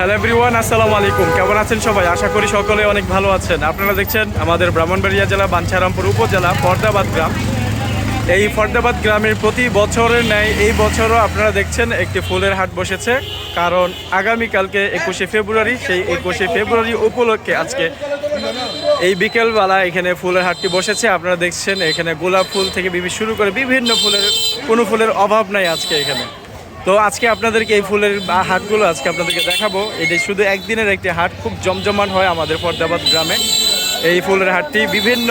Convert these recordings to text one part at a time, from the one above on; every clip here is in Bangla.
হ্যালো এভরিওয়ান আসসালামু আলাইকুম। কেমন আছেন সবাই? আশা করি সকলে অনেক ভালো আছেন। আপনারা দেখছেন আমাদের ব্রাহ্মণবাড়িয়া জেলা, বাঞ্ছারামপুর উপজেলা, ফরদাবাদ গ্রাম। এই ফরদাবাদ গ্রামের প্রতি বছরের ন্যায় এই বছরও আপনারা দেখছেন একটি ফুলের হাট বসেছে। কারণ আগামীকালকে একুশে ফেব্রুয়ারি, সেই একুশে ফেব্রুয়ারি উপলক্ষে আজকে এই বিকেলবেলা এখানে ফুলের হাটটি বসেছে। আপনারা দেখছেন এখানে গোলাপ ফুল থেকে শুরু করে বিভিন্ন ফুলের, কোনো ফুলের অভাব নাই আজকে এখানে। তো আজকে আপনাদেরকে এই ফুলের হাটগুলো আজকে আপনাদেরকে দেখাবো। এটি শুধু একদিনের একটি হাট খুব জমজমান হয় আমাদের ফরদাবাদ গ্রামে। এই ফুলের হাটটি বিভিন্ন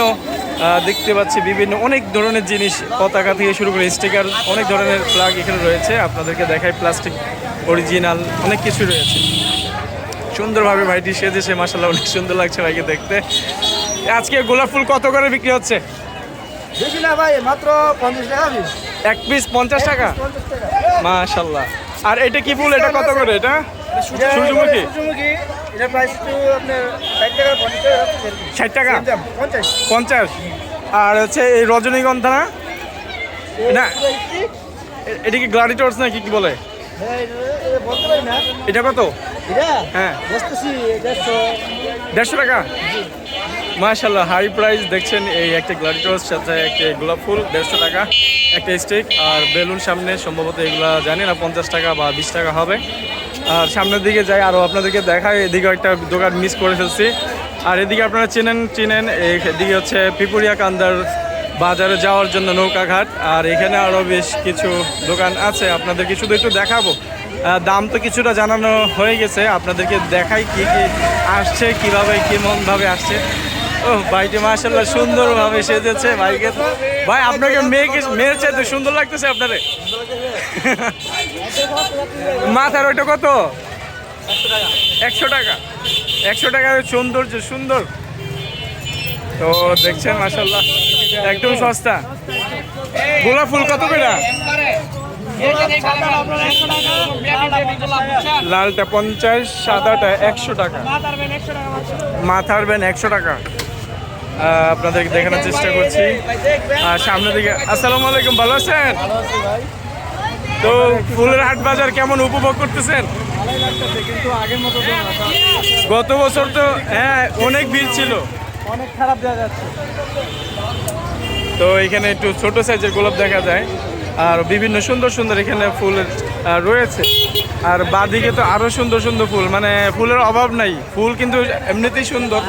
দেখতে পাচ্ছি বিভিন্ন অনেক ধরনের জিনিস পতাকা থেকে শুরু করে স্টিকার অনেক ধরনের ফ্ল্যাগ এখানে রয়েছে। আপনাদেরকে দেখাই প্লাস্টিক অরিজিনাল অনেক কিছু রয়েছে। সুন্দরভাবে ভাইটি সেজেছে মাসাল্লাহ অনেক সুন্দর লাগছে ভাইকে দেখতে। আজকে গোলাপ ফুল কত করে বিক্রি হচ্ছে? বেশি না ভাই মাত্র পঞ্চাশ টাকা? এক পিস পঞ্চাশ টাকা। মাশাল্লাহ আর এটা কি ফুল? এটা কত করে এটা? সূর্যমুখী। এটা প্রাইস একটু আপনার ষাট টাকা পঞ্চাশ টাকা ষাট টাকা? Same দাম, পঞ্চাশ। পঞ্চাশ? আর হচ্ছে এই রজনীগন্ধা না? না। এটা কি গ্লাডিটর্স না কি কি বলে? হ্যাঁ, এটা- কত? হ্যাঁ। দেড়শো টাকা? মাশাল্লাহ হাই প্রাইস দেখছেন এই একটা গ্লাডিটর্স সাথে একটা গোলাপ ফুল, দেড়শো টাকা, একটা স্টিক আর বেলুন সামনে সম্ভবত এগুলা জানি না, পঞ্চাশ টাকা বা বিশ টাকা হবে। আর সামনের দিকে যাই আরও আপনাদেরকে দেখাই, এদিকে একটা দোকান মিস করে ফেলছি। আর এদিকে আপনারা চেনেন, চিনেন, এদিকে হচ্ছে পিপুরিয়া কান্দার বাজারে যাওয়ার জন্য নৌকাঘাট আর এখানে আরও বেশ কিছু দোকান আছে, আপনাদেরকে শুধু একটু দেখাবো। দাম তো কিছুটা জানানো হয়ে গেছে, আপনাদেরকে দেখাই কি কি আসছে, কীভাবে কেমন ভাবে আসছে। ও, ভাইটি মার্শাল্লাহ সুন্দরভাবে সেজেছে ভাইকে। তো- ভাই, আপনাকে মেয়েকে মেয়ের চাইতে সুন্দর লাগতেছে আপনারে। মাথার ওইটা কত? একশো টাকা। একশো টাকা সৌন্দর্য, সুন্দর। তো দেখছেন মাসাল্লাহ একদম সস্তা। গোলাপ ফুল কত করে? লালটা পঞ্চাশ, সাদাটা একশো টাকা। মাথার ব্যান একশো টাকা। আপনাদেরকে দেখানোর চেষ্টা করছি। আর সামনে দিকে। আসসালামু আলাইকুম ভালো আছেন? তো ফুলের হাট বাজার কেমন উপভোগ করতেছেন? গত বছর তো হ্যাঁ অনেক ভিড় ছিল। অনেক খারাপ দেখা যাচ্ছে তো এখানে একটু ছোট সাইজের গোলাপ দেখা যায়। আর বিভিন্ন সুন্দর সুন্দর এখানে ফুল রয়েছে। আর বাদিকে তো আরও সুন্দর সুন্দর ফুল মানে ফুলের অভাব নাই। ফুল কিন্তু এমনিতেই সুন্দর।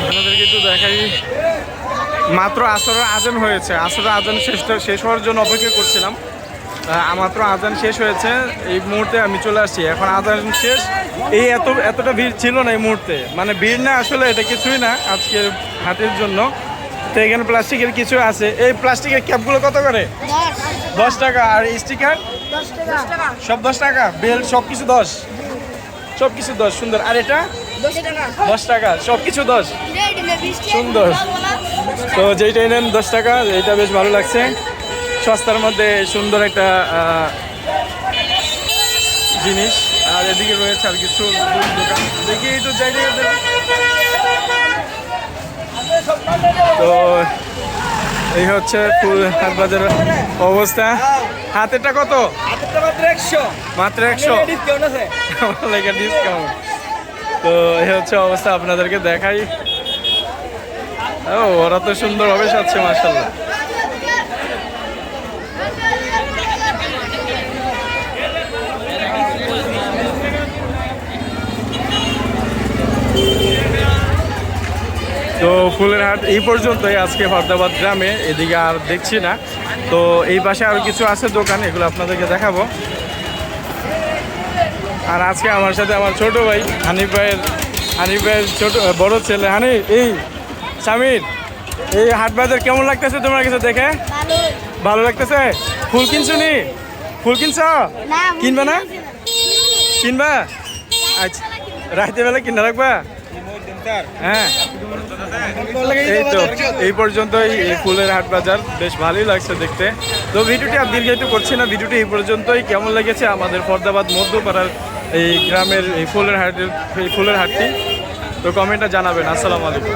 আপনাদেরকে একটু দেখাই। মাত্র আসরের আজান হয়েছে। আসরের আজান শেষ শেষ হওয়ার জন্য অপেক্ষা করছিলাম। মাত্র আজান শেষ হয়েছে। এই মুহূর্তে আমি চলে আসছি। এখন আজান শেষ। এই এত এতটা ভিড় ছিল না এই মুহূর্তে। মানে ভিড় না আসলে, এটা কিছুই না। আজকের হাটের জন্য। তো এখানে প্লাস্টিকের কিছু আছে। এই প্লাস্টিকের ক্যাপগুলো কত করে? দশ। টাকা। আর স্টিকার? সব দশ টাকা? বেল সব কিছু দশ? সব কিছু দশ সুন্দর। আর এটা? দশ টাকা। সব কিছু দশ? সুন্দর। তো যেইটা নেন দশ টাকা। এইটা বেশ ভালো লাগছে। সস্তার মধ্যে সুন্দর একটা জিনিস। আর এদিকে রয়েছে আর কিছু দোকান। দেখি একটু যাই দেখি একটু। তো এই হচ্ছে ফুল হাট বাজারের অবস্থা। হাতেরটা কত? মাত্র একশো। ডিসকাউন্ট তো এই হচ্ছে অবস্থা আপনাদেরকে দেখাই। ও ওরা তো সুন্দর সুন্দরভাবে সাজছে মার্শাল্লাহ তো ফুলের হাট এই পর্যন্তই আজকে ফরদাবাদ গ্রামে এদিকে আর দেখছি না। তো এই পাশে আরও কিছু আছে দোকান এগুলো আপনাদেরকে দেখাবো। আর আজকে আমার সাথে আমার ছোট ভাই হানিফ ভাইয়ের হানিফ ভাইয়ের ছোট বড় ছেলে। হানি এই সামির এই হাট বাজার কেমন লাগতেছে তোমার কাছে দেখে? ভালো লাগতেছে? ফুল কিনছো নি? ফুল কিনছ? কিনবা না? কিনবা? আচ্ছা রাতে বেলা কিনা রাখবা? হ্যাঁ এই তো এই পর্যন্তই ফুলের হাট বাজার বেশ ভালোই লাগছে দেখতে তো ভিডিওটি আর দীর্ঘায়িত করছি না ভিডিওটি এই পর্যন্তই কেমন লেগেছে আমাদের ফরদাবাদ মধ্যপাড়ার এই গ্রামের এই ফুলের হাটের এই ফুলের হাটটি তো কমেন্টটা জানাবেন আসসালামু আলাইকুম